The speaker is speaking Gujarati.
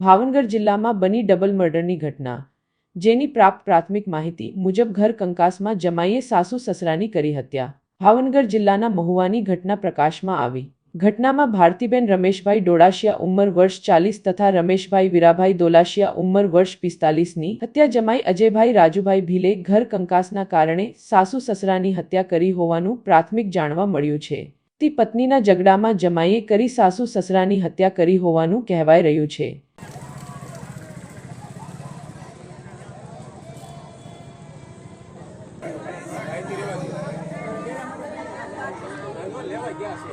ભાવનગર જિલ્લામાં બની ડબલ મર્ડરની ઘટના. જેની પ્રાપ્ત પ્રાથમિક માહિતી મુજબ ઘર કંકાસમાં જમાઈએ સાસુ સસરાની કરી હત્યા. ભાવનગર જિલ્લાના મહુવાની ઘટના પ્રકાશમાં આવી. ઘટનામાં ભારતીબેન રમેશભાઈ ડોળાશિયા ઉંમર વર્ષ ચાલીસ તથા રમેશભાઈ વીરાભાઈ દોલાશિયા ઉંમર વર્ષ પિસ્તાલીસની હત્યા જમાઈ અજયભાઈ રાજુભાઈ ભીલે ઘર કંકાસના કારણે સાસુ સસરાની હત્યા કરી હોવાનું પ્રાથમિક જાણવા મળ્યું છે. તે પત્નીના ઝઘડામાં જમાઈએ કરી સાસુ સસરાની હત્યા કરી હોવાનું કહેવાય રહ્યું છે. ગયા છે.